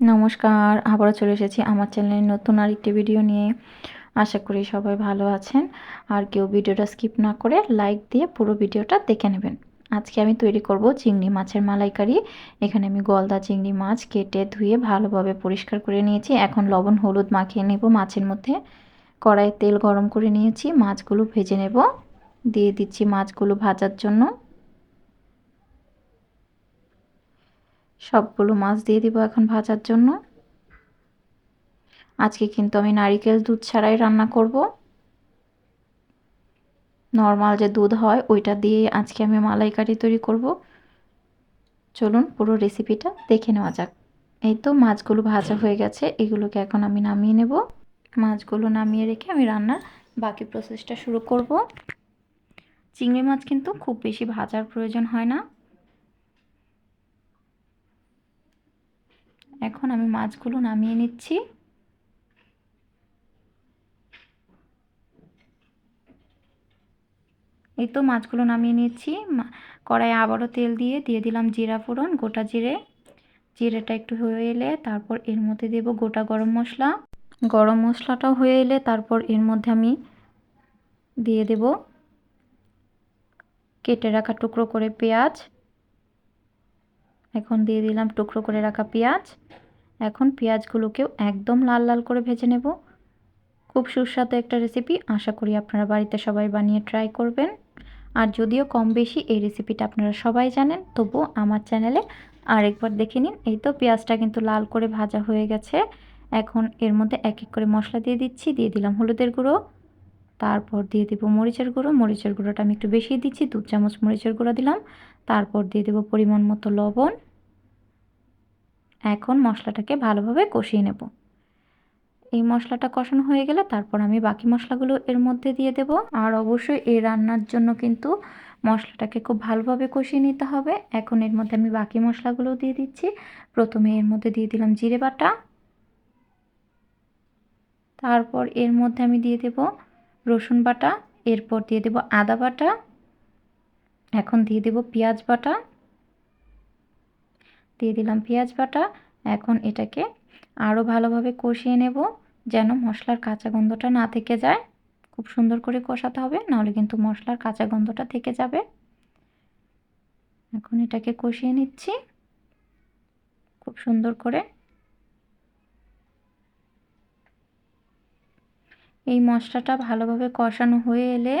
নমস্কার, আবারও চলে এসেছি আমার চ্যানেলে নতুন আরেকটি ভিডিও নিয়ে। আশা করি সবাই ভালো আছেন। আর কেউ ভিডিওটা স্কিপ না করে লাইক দিয়ে পুরো ভিডিওটা দেখে নেবেন। আজকে আমি তৈরি করব চিংড়ি মাছের মালাইকারি। এখানে আমি গলদা চিংড়ি মাছ কেটে ধুয়ে ভালোভাবে পরিষ্কার করে নিয়েছি। এখন লবণ, হলুদ মাখিয়ে নেব মাছের মধ্যে। কড়াইয়ে তেল গরম করে নিয়েছি। মাছগুলো ভেজে নেব। দিয়ে দিচ্ছি মাছগুলো ভাজার জন্য। সবগুলো মাছ দিয়ে দিব এখন ভাজার জন্য। আজকে কিন্তু আমি নারিকেল দুধ ছাড়াই রান্না করব। নর্মাল যে দুধ হয়, ওইটা দিয়ে আজকে আমি মালাইকারি তৈরি করব। চলুন পুরো রেসিপিটা দেখে নেওয়া যাক। এই তো মাছগুলো ভাজা হয়ে গেছে, এগুলোকে এখন আমি নামিয়ে নেব। মাছগুলো নামিয়ে রেখে আমি রান্নার বাকি প্রসেসটা শুরু করব। চিংড়ি মাছ কিন্তু খুব বেশি ভাজার প্রয়োজন হয় না। এখন আমি মাছগুলো নামিয়ে নিচ্ছি। এই তো মাছগুলো নামিয়ে নিচ্ছি। কড়াই আবারও তেল দিয়ে দিয়ে দিলাম জিরা ফোড়ন, গোটা জিরে। জিরেটা একটু হয়ে এলে তারপর এর মধ্যে দেব গোটা গরম মশলা। গরম মশলাটাও হয়ে এলে তারপর এর মধ্যে আমি দিয়ে দেব কেটে রাখা টুকরো করে পেঁয়াজ। এখন দিয়ে দিলাম টুকরো করে রাখা পেঁয়াজ। এখন পেঁয়াজগুলোকেও একদম লাল লাল করে ভেজে নেব। খুব সুস্বাদু একটা রেসিপি আশা করি আপনারা বাড়িতে সবাই বানিয়ে ট্রাই করবেন। আর যদিও কম বেশি, এই রেসিপিটা আপনারা সবাই জানেন, তবুও আমার চ্যানেলে আরেকবার দেখে নিন। এই তো পেঁয়াজটা কিন্তু লাল করে ভাজা হয়ে গেছে। এখন এর মধ্যে এক এক করে মশলা দিয়ে দিচ্ছি, দিয়ে দিলাম হলুদের গুঁড়ো। তারপর দিয়ে দেবো মরিচের গুঁড়ো। মরিচের গুঁড়োটা আমি একটু বেশি দিচ্ছি, দু চামচ মরিচের গুঁড়ো দিলাম। তারপর দিয়ে দেবো পরিমাণ মতো লবণ। এখন মশলাটাকে ভালোভাবে কষিয়ে নেব। এই মশলাটা কষানো হয়ে গেলে তারপর আমি বাকি মশলাগুলো এর মধ্যে দিয়ে দেব। আর অবশ্যই এই রান্নার জন্য কিন্তু মশলাটাকে খুব ভালোভাবে কষিয়ে নিতে হবে। এখন এর মধ্যে আমি বাকি মশলাগুলো দিয়ে দিচ্ছি। প্রথমে এর মধ্যে দিয়ে দিলাম জিরে বাটা। তারপর এর মধ্যে আমি দিয়ে দেব রসুন বাটা, এরপর দিয়ে দেব আদা বাটা, এখন দিয়ে দেব পেঁয়াজ বাটা। দিয়ে দিলাম পেঁয়াজ বাটা, এখন এটাকে আরও ভালোভাবে কষিয়ে নেব যেন মশলার কাঁচা গন্ধটা না থেকে যায়। খুব সুন্দর করে কষাতে হবে, নাহলে কিন্তু মশলার কাঁচা গন্ধটা থেকে যাবে। এখন এটাকে কষিয়ে নিচ্ছি। খুব সুন্দর করে এই মশলাটা ভালোভাবে কষানো হয়ে এলে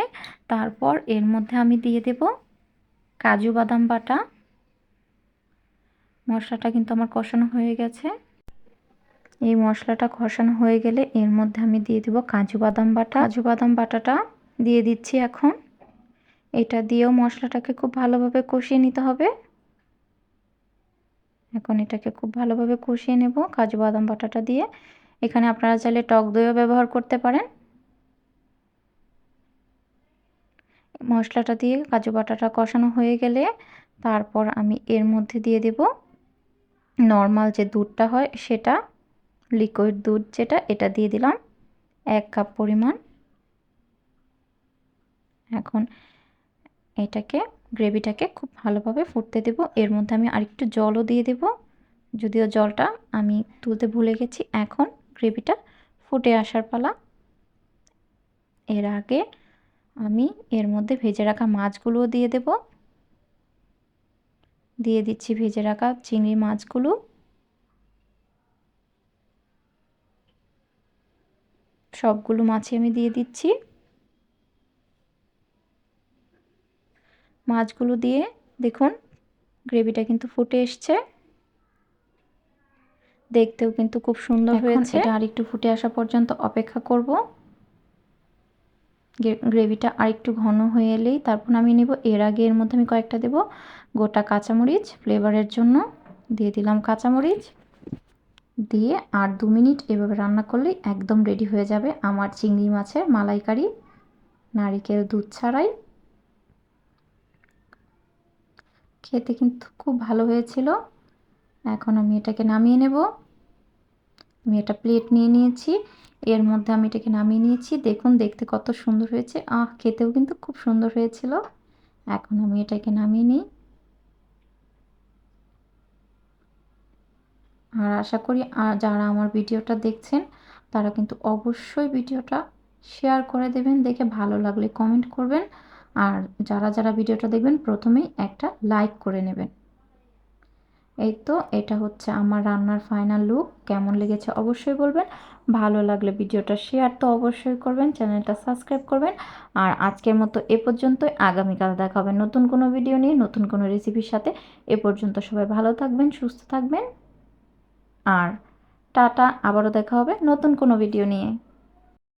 তারপর এর মধ্যে আমি দিয়ে দেব কাজু বাদাম বাটা। মশলাটা কিন্তু আমার কষানো হয়ে গেছে। এই মশলাটা কষানো হয়ে গেলে এর মধ্যে আমি দিয়ে দেবো কাজু বাদাম বাটা। কাজু বাদাম বাটাটা দিয়ে দিচ্ছি এখন। এটা দিয়েও মশলাটাকে খুব ভালোভাবে কষিয়ে নিতে হবে। এখন এটাকে খুব ভালোভাবে কষিয়ে নেব কাজু বাদাম বাটাটা দিয়ে। এখানে আপনারা চাইলে টক দইও ব্যবহার করতে পারেন। মশলাটা দিয়ে কাজু বাটাটা কষানো হয়ে গেলে তারপর আমি এর মধ্যে দিয়ে দেব নর্মাল যে দুধটা হয় সেটা লিকুইড দুধ যেটা, এটা দিয়ে দিলাম এক কাপ পরিমাণ। এখন এটাকে, গ্রেভিটাকে খুব ভালোভাবে ফুটতে দেব। এর মধ্যে আমি আরেকটু জলও দিয়ে দেব। যদিও জলটা আমি তুলতে ভুলে গেছি, এখন গ্রেভিটা ফুটে আসার পালা। এর আগে আমি এর মধ্যে ভেজে রাখা মাছগুলোও দিয়ে দেব। দিয়ে দিচ্ছি ভেজে রাখা চিংড়ি মাছগুলো। সবগুলো মাছই আমি দিয়ে দিচ্ছি। মাছগুলো দিয়ে দেখুন গ্রেভিটা কিন্তু ফুটে এসছে। দেখতেও কিন্তু খুব সুন্দর হয়েছে। এটা আর একটু ফুটে আসা পর্যন্ত অপেক্ষা করব। গ্রেভিটা আরেকটু ঘন হয়ে এলেই তারপর আমি নেব। এর আগে এর মধ্যে আমি কয়েকটা দেব। গোটা কাঁচামরিচ, ফ্লেভারের জন্য দিয়ে দিলাম কাঁচামরিচ। দিয়ে আর দু মিনিট এভাবে রান্না করলেই একদম রেডি হয়ে যাবে আমার চিংড়ি মাছের মালাইকারি নারিকেল দুধ ছাড়াই। খেতে কিন্তু খুব ভালো হয়েছিল। এখন আমি এটাকে নামিয়ে নেব। আমি এটা প্লেট নিয়ে নিয়েছি। এর মধ্যে আমি এটাকে নামিয়ে নিয়েছি। দেখুন, দেখতে কত সুন্দর হয়েছে। আহ, খেতেও কিন্তু খুব সুন্দর হয়েছিল। এখন আমি এটাকে নামিয়ে নিই। আর আশা করি আ- যারা আমার ভিডিওটা দেখছেন, তারা কিন্তু অবশ্যই ভিডিওটা শেয়ার করে দেবেন, দেখে ভালো লাগলে কমেন্ট করবেন। আর যারা যারা ভিডিওটা দেখবেন, প্রথমেই একটা লাইক করে নেবেন। এই তো, এটা হচ্ছে আমার রান্নার ফাইনাল লুক কেমন লেগেছে অবশ্যই বলবেন। ভালো লাগলে ভিডিওটা শেয়ার তো অবশ্যই করবেন, চ্যানেলটা সাবস্ক্রাইব করবেন। আর আজকের মতো এ পর্যন্তই। আগামীকাল দেখা হবে নতুন কোনো ভিডিও নিয়ে, নতুন কোনো রেসিপির সাথে। এ পর্যন্ত সবাই ভালো থাকবেন, সুস্থ থাকবেন। আর টাটা, আবারও দেখা হবে নতুন কোনো ভিডিও নিয়ে।